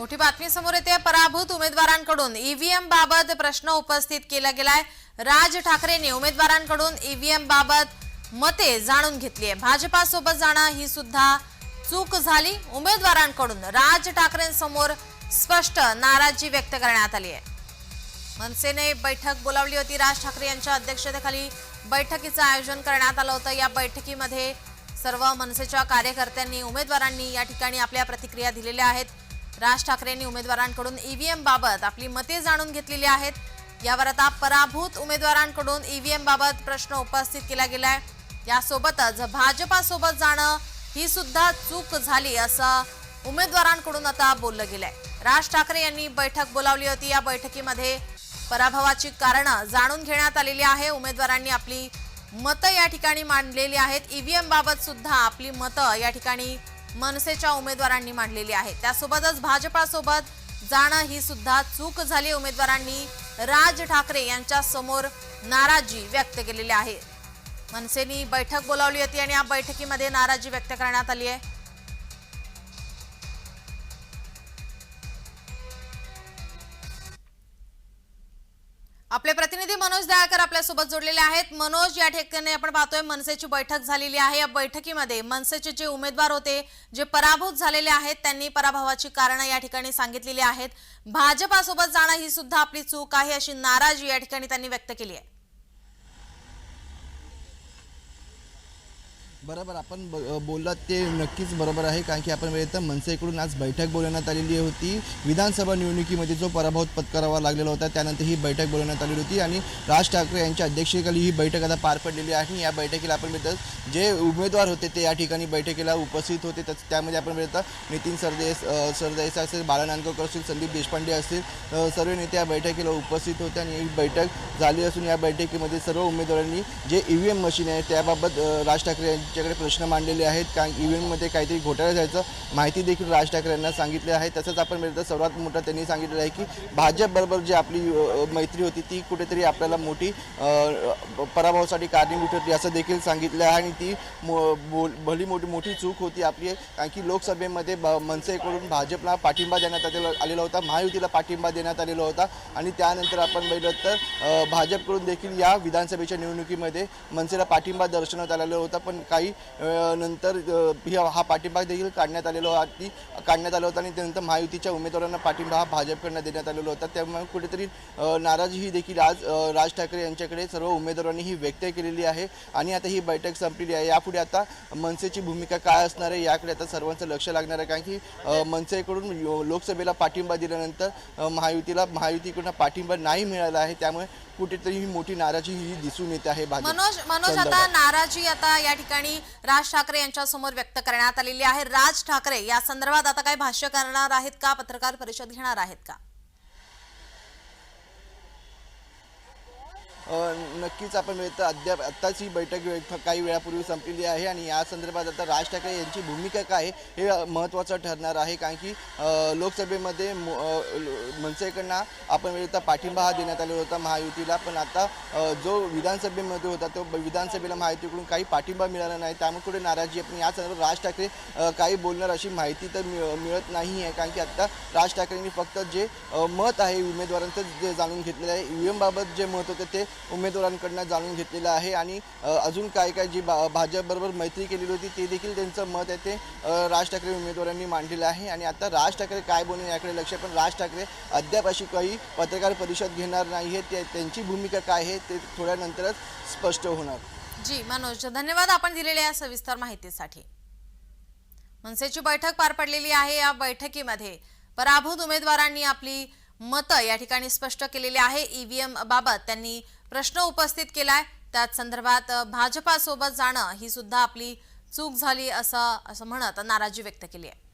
मोठी बातमी समोर येते. पराभूत उमेदवारांकडून ईव्हीएम बाबत प्रश्न उपस्थित केला गेलाय. राज ठाकरेंनी उमेदवारांकडून ईव्हीएम बाबत मते जाणून घेतली आहे. भाजपासोबत जाणं ही सुद्धा चूक झाली. उमेदवारांकडून राज ठाकरेंसमोर स्पष्ट नाराजी व्यक्त करण्यात आली आहे. मनसेने बैठक बोलावली होती. राज ठाकरे यांच्या अध्यक्षतेखाली बैठकीचं आयोजन करण्यात आलं होतं. या बैठकीमध्ये सर्व मनसेच्या कार्यकर्त्यांनी उमेदवारांनी या ठिकाणी आपल्या प्रतिक्रिया दिलेल्या आहेत. राज ठाकरेंनी उमेदवारांकडून ईव्हीएम बाबत आपली मते जाणून घेतलेली आहेत. यावर आता पराभूत उमेदवारांकडून ईव्हीएम बाबत प्रश्न उपस्थित केला गेलाय. यासोबतच भाजपासोबत जाणं ही सुद्धा चूक झाली असं उमेदवारांकडून आता बोललं गेलंय. राज ठाकरे यांनी बैठक बोलावली होती. या बैठकीमध्ये पराभवाची कारणं जाणून घेण्यात आलेली आहे. उमेदवारांनी आपली मतं या ठिकाणी मांडलेली आहेत. ईव्हीएम बाबत सुद्धा आपली मतं या ठिकाणी मनसेच्या उमेदवारांनी मांडलेली आहे. त्यासोबतच भाजपासोबत जाणं ही सुद्धा चूक झाली. उमेदवारांनी राज ठाकरे यांच्या समोर नाराजी व्यक्त केलेली आहे. मनसेनी बैठक बोलावली होती आणि या बैठकीमध्ये नाराजी व्यक्त करण्यात आली आहे. आपले प्रतिनिधी मनोज दयाकर आपल्यासोबत जोडलेले आहेत. मनोज या ठिकाणी आपण पाहतोय मनसेची बैठक झालेली आहे. या बैठकीमध्ये मनसेचे जे उमेदवार होते जे पराभूत झालेले आहेत त्यांनी पराभवाची कारणं या ठिकाणी सांगितलेली आहेत. भाजपासोबत जाणं ही सुद्धा आपली चूक आहे अशी नाराजी या ठिकाणी त्यांनी व्यक्त केली आहे. बरोबर आपण ब- बोललात ते नक्कीच बरोबर आहे कारण की आपण वेळेत मनसेकडून आज बैठक बोलवण्यात आलेली होती. विधानसभा निवडणुकीमध्ये जो पराभव पत्करावा लागलेला होता त्यानंतर ही बैठक बोलवण्यात आलेली होती आणि राज ठाकरे यांच्या अध्यक्षतेखाली ही बैठक आता पार पडलेली आहे. या बैठकीला आपण मिळतात जे उमेदवार होते ते या ठिकाणी बैठकीला उपस्थित होते. त्याच- त्यामध्ये आपण मिळतात नितीन सरदेस सरदेसा सरदेसाई असेल बाळा नांदगावकर असतील संदीप देशपांडे असतील सर्व नेते या बैठकीला उपस्थित होते आणि ही बैठक झाली असून या बैठकीमध्ये सर्व उमेदवारांनी जे ई व्ही एम मशीन आहे त्याबाबत राज ठाकरे त्यांच्याकडे प्रश्न मांडलेले आहेत. कारण इव्हेंटमध्ये काहीतरी घोटाळा जायचं माहिती देखील राज ठाकरे यांना सांगितले आहे. तसंच आपण मिळतं सर्वात मोठं त्यांनी सांगितलेलं आहे की भाजपबरोबर जी आपली मैत्री होती ती कुठेतरी आपल्याला मोठी पराभवासाठी कारणीभूत होती असं देखील सांगितलं आहे. आणि ती मो- बोल- भली मोठी मोठी चूक होती आपली. कारण की लोकसभेमध्ये ब मनसेकडून भाजपला पाठिंबा देण्यात आलेला आलेला होता. महायुतीला पाठिंबा देण्यात आलेला होता. आणि त्यानंतर आपण बघितलं तर भाजपकडून देखील या विधानसभेच्या निवडणुकीमध्ये मनसेला पाठिंबा दर्शवण्यात आलेला होता. पण काही अ, नंतर ही- पाठिंबा देखील काढण्यात आलेला होता. ती काढण्यात आला होता आणि त्यानंतर महायुतीच्या उमेदवारांना पाठिंबा हा भाजपकडनं देण्यात आलेला होता. त्यामुळे कुठेतरी नाराजी ही देखील आज राज ठाकरे यांच्याकडे सर्व उमेदवारांनी ही व्यक्त केलेली आहे. आणि आता ही बैठक संपलेली आहे. यापुढे आता मनसेची भूमिका काय असणार आहे याकडे आता सर्वांचं लक्ष लागणार आहे. कारण की मनसेकडून लोकसभेला पाठिंबा दिल्यानंतर महायुतीला महायुतीकडून पाठिंबा नाही मिळाला आहे. त्यामुळे कुठेतरी ही मोठी नाराजी ही दिसून येते आहे मनोज मनोज आता. नाराजी आता या ठिकाणी राज ठाकरे यांच्यासमोर व्यक्त करण्यात आलेली आहे. राज ठाकरे या संदर्भात आता काही भाष्य करणार आहेत का? पत्रकार परिषद घेणार आहेत का? नक्कीच आपण मिळतं. अद्याप आत्ताच ही बैठक काही वेळापूर्वी संपलेली आहे आणि या संदर्भात आता राज ठाकरे यांची भूमिका काय हे महत्त्वाचं ठरणार आहे. कारण की लोकसभेमध्ये मनसेकडनं आपण मिळता पाठिंबा हा देण्यात आलेला होता महायुतीला. पण आता जो विधानसभेमध्ये होता तो विधानसभेला महायुतीकडून काही पाठिंबा मिळाला नाही. त्यामुळे कुठे नाराजी आहे? पण या संदर्भात राज ठाकरे काही बोलणार अशी माहिती तर मिळत नाही आहे कारण की आत्ता राज ठाकरेंनी फक्त जे मत आहे उमेदवारांचं जे जाणून घेतलेलं आहे. ई व्ही बाबत जे मत होतं ते उमेदवारांकडनं जाणून घेतलेलं आहे. आणि अजून काय काय जी भा भाजपबरोबर मैत्री केलेली होती ते देखील त्यांचं मत आहे ते राज ठाकरे उमेदवारांनी मांडलेलं आहे. आणि आता राज ठाकरे काय बोलणे याकडे लक्ष पण राज ठाकरे अद्याप अशी काही पत्रकार परिषद घेणार नाही आहे. ते त्यांची भूमिका काय आहे ते थोड्यानंतरच स्पष्ट होणार. जी मनोज धन्यवाद आपण दिलेल्या या सविस्तर माहितीसाठी. मनसेची बैठक पार पडलेली आहे या बैठकीमध्ये. पराभूत उमेदवारांनी आपली मतं या ठिकाणी स्पष्ट केलेली आहे. ईव्हीएम बाबत त्यांनी प्रश्न उपस्थित केलाय. त्याच संदर्भात भाजपासोबत जाणं ही सुद्धा आपली चूक झाली असं असं म्हणत नाराजी व्यक्त केली आहे.